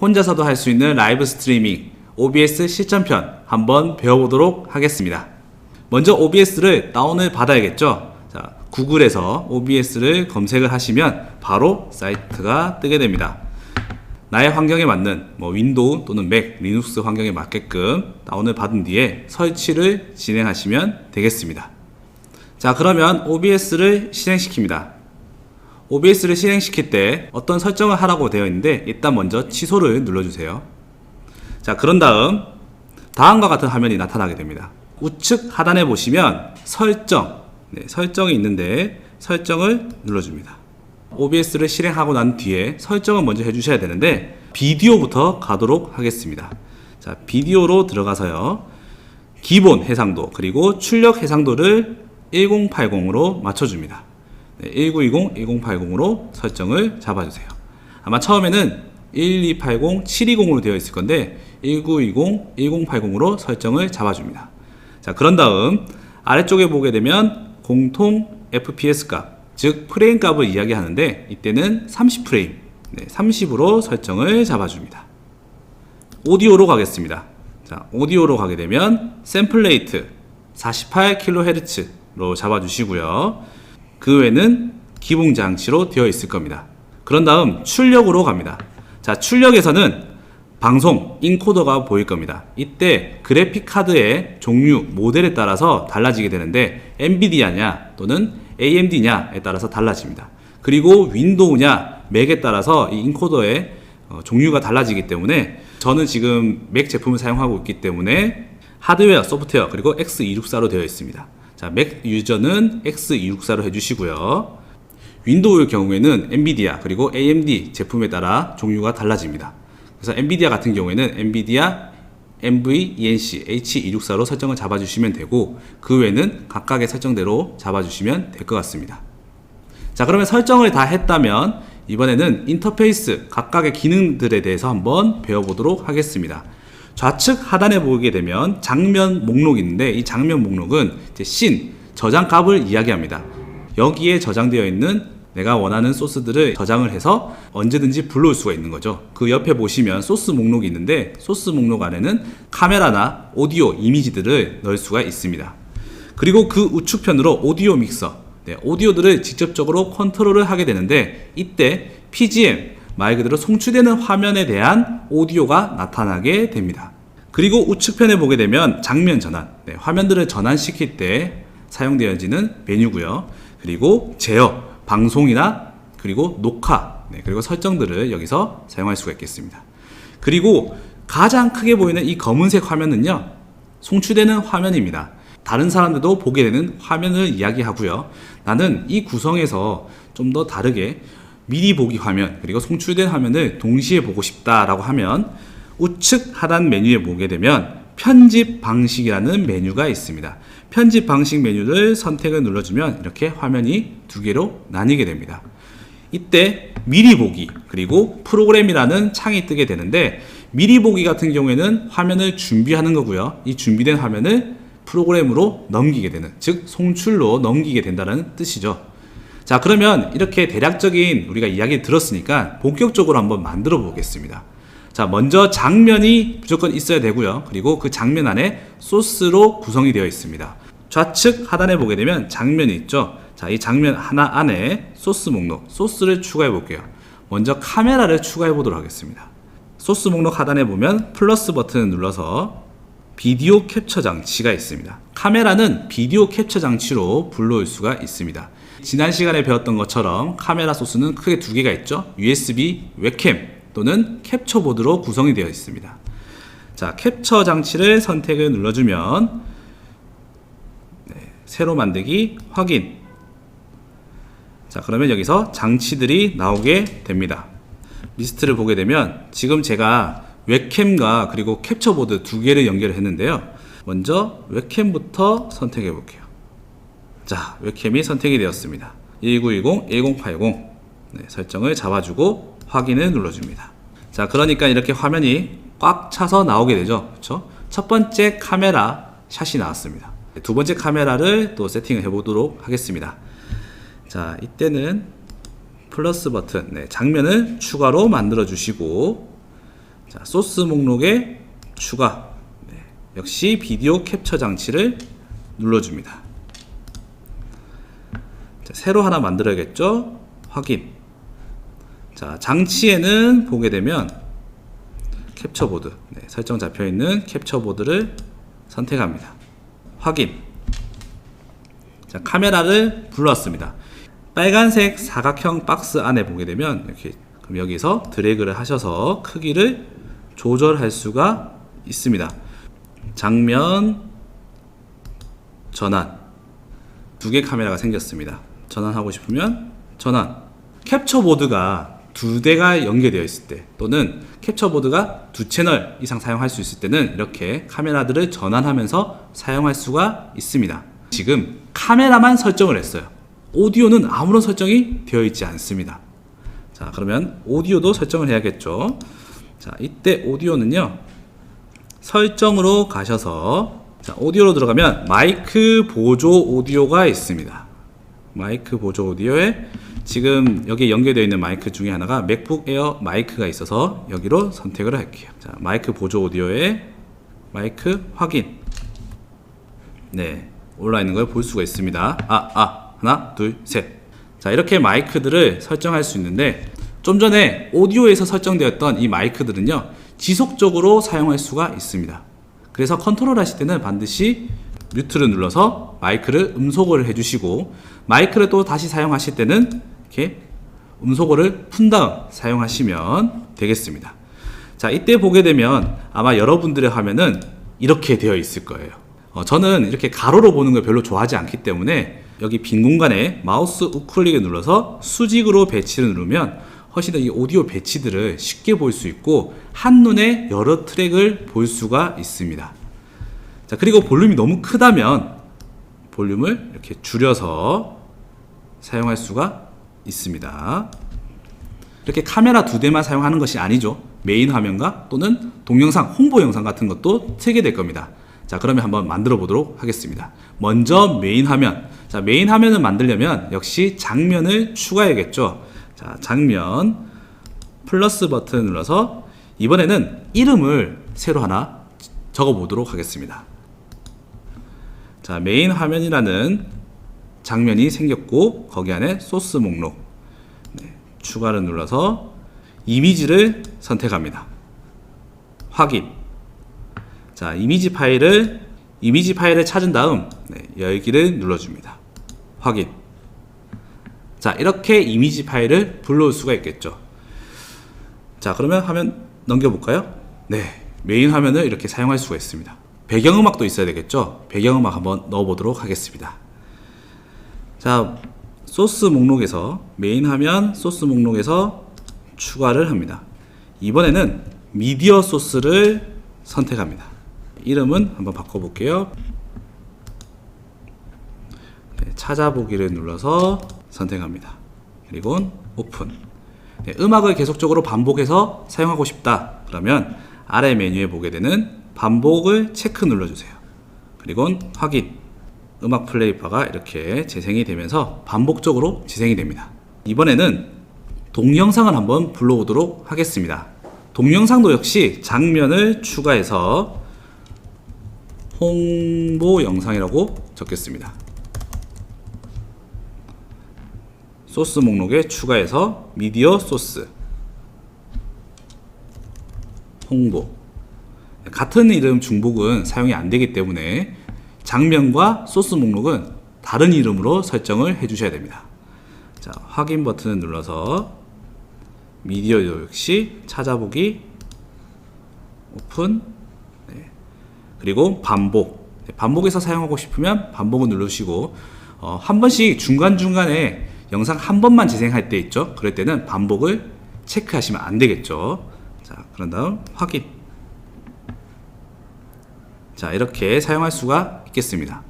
혼자서도 할 수 있는 라이브 스트리밍 OBS 실전편 한번 배워보도록 하겠습니다. 먼저 OBS를 다운을 받아야겠죠. 자, 구글에서 OBS를 검색을 하시면 바로 사이트가 뜨게 됩니다. 나의 환경에 맞는 뭐 윈도우 또는 맥, 리눅스 환경에 맞게끔 다운을 받은 뒤에 설치를 진행하시면 되겠습니다. 자, 그러면 OBS를 실행시킵니다. OBS를 실행시킬 때 어떤 설정을 하라고 되어 있는데 일단 먼저 취소를 눌러주세요. 자, 그런 다음 다음과 같은 화면이 나타나게 됩니다. 우측 하단에 보시면 설정, 네, 설정이 있는데 설정을 눌러줍니다. OBS를 실행하고 난 뒤에 설정을 먼저 해주셔야 되는데 비디오부터 가도록 하겠습니다. 자, 비디오로 들어가서요. 기본 해상도 그리고 출력 해상도를 1080으로 맞춰줍니다. 네, 1920, 1080으로 설정을 잡아주세요. 아마 처음에는 1280, 720으로 되어 있을 건데 1920, 1080으로 설정을 잡아줍니다. 자, 그런 다음 아래쪽에 보게 되면 공통 FPS 값, 즉 프레임 값을 이야기하는데 이때는 30프레임, 네, 30으로 설정을 잡아줍니다. 오디오로 가겠습니다. 자, 오디오로 가게 되면 샘플 레이트 48kHz로 잡아주시고요. 그 외에는 기본 장치로 되어 있을 겁니다. 그런 다음 출력으로 갑니다. 자, 출력에서는 방송 인코더가 보일 겁니다. 이때 그래픽 카드의 종류, 모델에 따라서 달라지게 되는데 엔비디아냐 또는 AMD냐에 따라서 달라집니다. 그리고 윈도우냐, 맥에 따라서 이 인코더의 어, 종류가 달라지기 때문에 저는 지금 맥 제품을 사용하고 있기 때문에 하드웨어, 소프트웨어 그리고 X264로 되어 있습니다. 자, 맥 유저는 X264로 해주시고요. 윈도우의 경우에는 엔비디아 그리고 AMD 제품에 따라 종류가 달라집니다. 그래서 엔비디아 같은 경우에는 엔비디아 NV, ENC, H264로 설정을 잡아주시면 되고 그 외에는 각각의 설정대로 잡아주시면 될 것 같습니다. 자 그러면 설정을 다 했다면 이번에는 인터페이스 각각의 기능들에 대해서 한번 배워보도록 하겠습니다. 좌측 하단에 보게 되면 장면 목록이 있는데 이 장면 목록은 이제 씬, 저장 값을 이야기합니다. 여기에 저장되어 있는 내가 원하는 소스들을 저장을 해서 언제든지 불러올 수가 있는 거죠. 그 옆에 보시면 소스 목록이 있는데 소스 목록 안에는 카메라나 오디오, 이미지들을 넣을 수가 있습니다. 그리고 그 우측편으로 오디오 믹서, 네, 오디오들을 직접적으로 컨트롤을 하게 되는데 이때 PGM, 말 그대로 송출되는 화면에 대한 오디오가 나타나게 됩니다. 그리고 우측편에 보게 되면 장면 전환, 네, 화면들을 전환시킬 때 사용되어지는 메뉴고요. 그리고 제어, 방송이나 그리고 녹화, 네, 그리고 설정들을 여기서 사용할 수가 있겠습니다. 그리고 가장 크게 보이는 이 검은색 화면은요, 송출되는 화면입니다. 다른 사람들도 보게 되는 화면을 이야기하고요. 나는 이 구성에서 좀 더 다르게 미리 보기 화면 그리고 송출된 화면을 동시에 보고 싶다라고 하면 우측 하단 메뉴에 보게 되면 편집 방식이라는 메뉴가 있습니다. 편집 방식 메뉴를 선택을 눌러주면 이렇게 화면이 두 개로 나뉘게 됩니다. 이때 미리 보기 그리고 프로그램이라는 창이 뜨게 되는데 미리 보기 같은 경우에는 화면을 준비하는 거고요. 이 준비된 화면을 프로그램으로 넘기게 되는 즉 송출로 넘기게 된다는 뜻이죠. 자 그러면 이렇게 대략적인 우리가 이야기 들었으니까 본격적으로 한번 만들어 보겠습니다. 자 먼저 장면이 무조건 있어야 되고요. 그리고 그 장면 안에 소스로 구성이 되어 있습니다. 좌측 하단에 보게 되면 장면이 있죠. 자 이 장면 하나 안에 소스 목록 소스를 추가해 볼게요. 먼저 카메라를 추가해 보도록 하겠습니다. 소스 목록 하단에 보면 플러스 버튼을 눌러서 비디오 캡처 장치가 있습니다. 카메라는 비디오 캡처 장치로 불러올 수가 있습니다. 지난 시간에 배웠던 것처럼 카메라 소스는 크게 두 개가 있죠. USB 웹캠 또는 캡처 보드로 구성이 되어 있습니다. 자, 캡처 장치를 선택을 눌러주면 네, 새로 만들기 확인. 자, 그러면 여기서 장치들이 나오게 됩니다. 리스트를 보게 되면 지금 제가 웹캠과 그리고 캡처 보드 두 개를 연결했는데요. 먼저 웹캠부터 선택해 볼게요. 자, 웹캠이 선택이 되었습니다. 1920, 1080 네, 설정을 잡아주고 확인을 눌러줍니다. 자, 그러니까 이렇게 화면이 꽉 차서 나오게 되죠. 그렇죠? 첫 번째 카메라 샷이 나왔습니다. 두 번째 카메라를 또 세팅을 해보도록 하겠습니다. 자, 이때는 플러스 버튼, 네, 장면을 추가로 만들어 주시고 자, 소스 목록에 추가. 네, 역시 비디오 캡처 장치를 눌러줍니다. 자, 새로 하나 만들어야겠죠? 확인. 자, 장치에는 보게 되면 캡처 보드. 네, 설정 잡혀 있는 캡처 보드를 선택합니다. 확인. 자, 카메라를 불렀습니다. 빨간색 사각형 박스 안에 보게 되면 이렇게 그럼 여기서 드래그를 하셔서 크기를 조절할 수가 있습니다. 장면 전환 두 개 카메라가 생겼습니다. 전환하고 싶으면 전환. 캡처 보드가 두 대가 연계되어 있을 때 또는 캡처 보드가 두 채널 이상 사용할 수 있을 때는 이렇게 카메라들을 전환하면서 사용할 수가 있습니다. 지금 카메라만 설정을 했어요. 오디오는 아무런 설정이 되어 있지 않습니다. 자, 그러면 오디오도 설정을 해야겠죠. 자, 이때 오디오는요. 설정으로 가셔서 자, 오디오로 들어가면 마이크 보조 오디오가 있습니다. 마이크 보조 오디오에 지금 여기에 연결되어 있는 마이크 중에 하나가 맥북 에어 마이크가 있어서 여기로 선택을 할게요. 자, 마이크 보조 오디오에 마이크 확인. 네, 올라 있는 걸 볼 수가 있습니다. 아, 아, 하나, 둘, 셋. 자, 이렇게 마이크들을 설정할 수 있는데 좀 전에 오디오에서 설정되었던 이 마이크들은요, 지속적으로 사용할 수가 있습니다. 그래서 컨트롤 하실 때는 반드시 뮤트를 눌러서 마이크를 음소거를 해주시고 마이크를 또 다시 사용하실 때는 이렇게 음소거를 푼 다음 사용하시면 되겠습니다. 자, 이때 보게 되면 아마 여러분들의 화면은 이렇게 되어 있을 거예요. 어, 저는 이렇게 가로로 보는 걸 별로 좋아하지 않기 때문에 여기 빈 공간에 마우스 우클릭을 눌러서 수직으로 배치를 누르면 훨씬 더 이 오디오 배치들을 쉽게 볼 수 있고 한눈에 여러 트랙을 볼 수가 있습니다. 자, 그리고 볼륨이 너무 크다면 볼륨을 이렇게 줄여서 사용할 수가 있습니다. 이렇게 카메라 두 대만 사용하는 것이 아니죠. 메인 화면과 또는 동영상, 홍보 영상 같은 것도 트게 될 겁니다. 자, 그러면 한번 만들어 보도록 하겠습니다. 먼저 메인 화면. 자, 메인 화면을 만들려면 역시 장면을 추가해야겠죠. 자, 장면 플러스 버튼 눌러서 이번에는 이름을 새로 하나 적어 보도록 하겠습니다. 자, 메인 화면이라는 장면이 생겼고 거기 안에 소스 목록 네, 추가를 눌러서 이미지를 선택합니다. 확인. 자, 이미지 파일을 이미지 파일을 찾은 다음 네, 열기를 눌러줍니다. 확인. 자, 이렇게 이미지 파일을 불러올 수가 있겠죠. 자, 그러면 화면 넘겨볼까요? 네, 메인 화면을 이렇게 사용할 수가 있습니다. 배경음악도 있어야 되겠죠? 배경음악 한번 넣어보도록 하겠습니다. 자, 소스 목록에서 메인 화면 소스 목록에서 추가를 합니다. 이번에는 미디어 소스를 선택합니다. 이름은 한번 바꿔볼게요. 네, 찾아보기를 눌러서 선택합니다. 그리고 오픈. 네, 음악을 계속적으로 반복해서 사용하고 싶다. 그러면 아래 메뉴에 보게 되는 반복을 체크 눌러주세요. 그리고 확인. 음악 플레이바가 이렇게 재생이 되면서 반복적으로 재생이 됩니다. 이번에는 동영상을 한번 불러오도록 하겠습니다. 동영상도 역시 장면을 추가해서 홍보 영상이라고 적겠습니다. 소스 목록에 추가해서 미디어 소스 홍보 같은 이름 중복은 사용이 안 되기 때문에 장면과 소스 목록은 다른 이름으로 설정을 해 주셔야 됩니다. 자, 확인 버튼을 눌러서 미디어 역시 찾아보기 오픈. 네. 그리고 반복. 네, 반복해서 사용하고 싶으면 반복을 누르시고 어, 한 번씩 중간중간에 영상 한 번만 재생할 때 있죠? 그럴 때는 반복을 체크하시면 안 되겠죠? 자 그런 다음 확인 자 이렇게 사용할 수가 있겠습니다